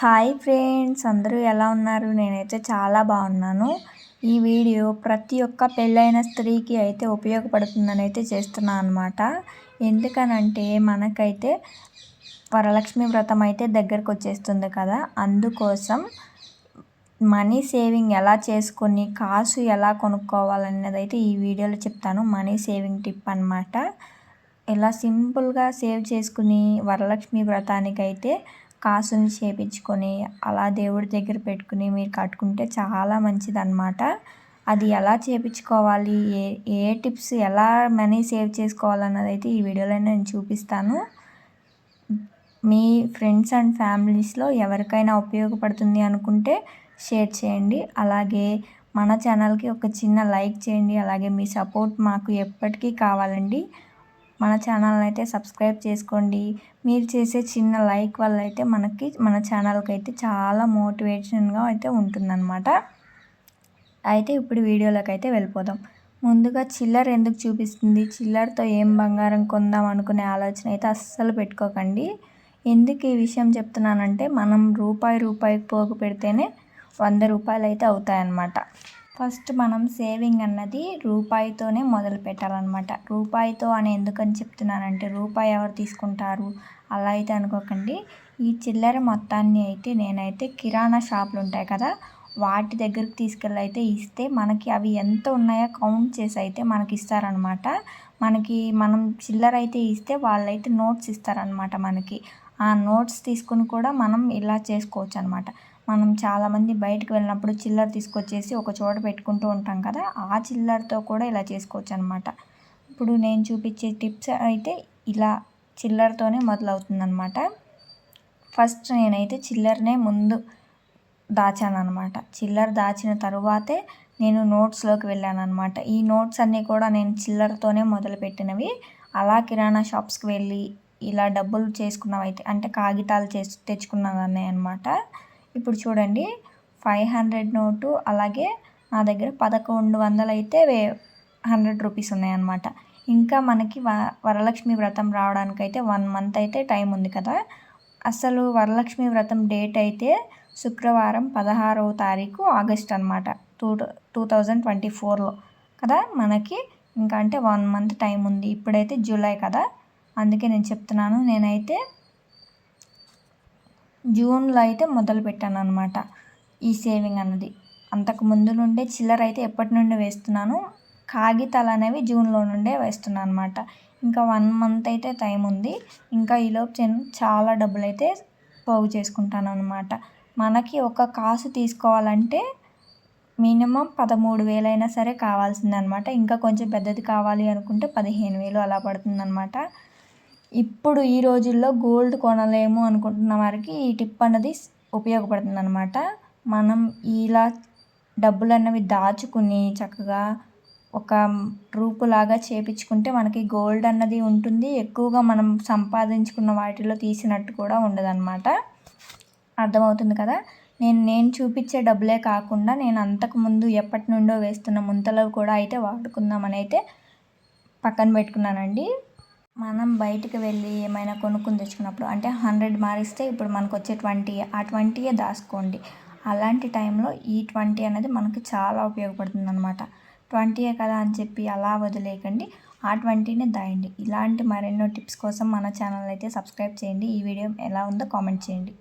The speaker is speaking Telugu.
హాయ్ ఫ్రెండ్స్ అందరూ ఎలా ఉన్నారు? నేనైతే చాలా బాగున్నాను. ఈ వీడియో ప్రతి ఒక్క పెళ్ళైన స్త్రీకి అయితే ఉపయోగపడుతుందని అయితే చేస్తున్నాను అనమాట ఎందుకనంటే మనకైతే వరలక్ష్మి వ్రతం అయితే దగ్గరకు వచ్చేస్తుంది కదా. అందుకోసం మనీ సేవింగ్ ఎలా చేసుకొని కాసు ఎలా కొనుక్కోవాలన్నది అయితే ఈ వీడియోలో చెప్తాను. మనీ సేవింగ్ టిప్ అనమాట ఇలా సింపుల్గా సేవ్ చేసుకుని వరలక్ష్మి వ్రతానికి కాసుని చేపించుకొని అలా దేవుడి దగ్గర పెట్టుకుని మీరు కట్టుకుంటే చాలా మంచిదన్నమాట. అది ఎలా చేపించుకోవాలి? ఏ ఏ టిప్స్ ఎలా మనీ సేవ్ చేసుకోవాలన్నది అయితే ఈ వీడియోలో నేను చూపిస్తాను. మీ ఫ్రెండ్స్ అండ్ ఫ్యామిలీస్లో ఎవరికైనా ఉపయోగపడుతుంది అనుకుంటే షేర్ చేయండి. అలాగే మన ఛానల్కి ఒక చిన్న లైక్ చేయండి. అలాగే మీ సపోర్ట్ మాకు ఎప్పటికీ కావాలండి. మన ఛానల్ని అయితే సబ్స్క్రైబ్ చేసుకోండి. మీరు చేసే చిన్న లైక్ వల్ల అయితే మనకి మన ఛానల్కి అయితే చాలా మోటివేషన్గా అయితే ఉంటుందన్నమాట. అయితే ఇప్పుడు వీడియోలోకి అయితే వెళ్ళిపోదాం. ముందుగా చిల్లర ఎందుకు చూపిస్తుంది? చిల్లరతో ఏం బంగారం కొందాం అనుకునే ఆలోచన అయితే అస్సలు పెట్టుకోకండి. ఎందుకు ఈ విషయం చెప్తున్నానంటే మనం రూపాయి రూపాయికి పోగు పెడితేనే వంద రూపాయలు అయితే అవుతాయన్నమాట. ఫస్ట్ మనం సేవింగ్ అన్నది రూపాయితోనే మొదలు పెట్టాలన్నమాట. రూపాయితో అని ఎందుకని చెప్తున్నానంటే రూపాయి ఎవరు తీసుకుంటారు? అలా అయితే అనుకోకండి. ఈ చిల్లర మొత్తాన్ని అయితే నేనైతే కిరాణా షాపులు ఉంటాయి కదా వాటి దగ్గరికి తీసుకెళ్ళి అయితే ఇస్తే మనకి అవి ఎంత ఉన్నాయో కౌంట్ చేసి అయితే మనకి ఇస్తారనమాట మనకి మనం చిల్లర అయితే ఇస్తే వాళ్ళైతే నోట్స్ ఇస్తారనమాట మనకి. ఆ నోట్స్ తీసుకుని కూడా మనం ఇలా చేసుకోవచ్చు అనమాట మనం చాలామంది బయటకు వెళ్ళినప్పుడు చిల్లర తీసుకొచ్చేసి ఒక చోట పెట్టుకుంటూ ఉంటాం కదా ఆ చిల్లరతో కూడా ఇలా చేసుకోవచ్చు అనమాట ఇప్పుడు నేను చూపించే టిప్స్ అయితే ఇలా చిల్లరతోనే మొదలవుతుందనమాట. ఫస్ట్ నేనైతే చిల్లరనే ముందు దాచాను అనమాట చిల్లర దాచిన తరువాతే నేను నోట్స్లోకి వెళ్ళాను అనమాట ఈ నోట్స్ అన్నీ కూడా నేను చిల్లరతోనే మొదలుపెట్టినవి. అలా కిరాణా షాప్స్కి వెళ్ళి ఇలా డబ్బులు చేసుకున్నవి అయితే అంటే కాగితాలు చేసి తెచ్చుకున్నవన్నీ అనమాట ఇప్పుడు చూడండి ఫైవ్ హండ్రెడ్ నోటు అలాగే నా దగ్గర పదకొండు వందలు అయితే వే హండ్రెడ్ రూపీస్ ఉన్నాయన్నమాట. ఇంకా మనకి వ వరలక్ష్మి వ్రతం రావడానికి అయితే వన్ మంత్ అయితే టైం ఉంది కదా. అసలు వరలక్ష్మి వ్రతం డేట్ అయితే శుక్రవారం పదహారవ తారీఖు ఆగస్ట్ అనమాట టూ టూ థౌజండ్ ట్వంటీ ఫోర్లో కదా మనకి ఇంకా అంటే వన్ మంత్ టైం ఉంది. ఇప్పుడైతే జూలై కదా. అందుకే నేను చెప్తున్నాను. నేనైతే జూన్లో అయితే మొదలు పెట్టాను అనమాట ఈ సేవింగ్ అన్నది. అంతకు ముందు నుండే చిల్లర అయితే ఎప్పటి నుండి వేస్తున్నాను కాగితాలు అనేవి జూన్లో నుండే వేస్తున్నాను అనమాట ఇంకా వన్ మంత్ అయితే టైం ఉంది. ఇంకా ఈలోపు నేను చాలా డబ్బులు అయితే పోగు చేసుకుంటాను అనమాట మనకి ఒక కాసు తీసుకోవాలంటే మినిమం పదమూడు వేలైనా సరే కావాల్సిందనమాట ఇంకా కొంచెం పెద్దది కావాలి అనుకుంటే పదిహేను వేలు అలా పడుతుందనమాట ఇప్పుడు ఈ రోజుల్లో గోల్డ్ కొనలేము అనుకుంటున్న వారికి ఈ టిప్ అన్నది ఉపయోగపడుతుంది అనమాట మనం ఇలా డబ్బులు అన్నవి దాచుకుని చక్కగా ఒక రూపులాగా చేపించుకుంటే మనకి గోల్డ్ అన్నది ఉంటుంది. ఎక్కువగా మనం సంపాదించుకున్న వాటిలో తీసినట్టు కూడా ఉండదన్నమాట. అర్థమవుతుంది కదా? నేను నేను చూపించే డబ్బులే కాకుండా నేను అంతకుముందు ఎప్పటి నుండో వేస్తున్న ముంతలు కూడా అయితే వాడుకుందామని అయితే పక్కన పెట్టుకున్నానండి. మనం బయటకు వెళ్ళి ఏమైనా కొనుక్కుని తెచ్చుకున్నప్పుడు అంటే హండ్రెడ్ మారిస్తే ఇప్పుడు మనకు వచ్చే ట్వంటీ ఆ ట్వంటీయే దాచుకోండి. అలాంటి టైంలో ఈ ట్వంటీ అనేది మనకి చాలా ఉపయోగపడుతుంది అనమాట ట్వంటీయే కదా అని చెప్పి అలా వదిలేయకండి. ఆ ట్వంటీనే దాయండి. ఇలాంటి మరెన్నో టిప్స్ కోసం మన ఛానల్ అయితే సబ్స్క్రైబ్ చేయండి. ఈ వీడియో ఎలా ఉందో కామెంట్ చేయండి.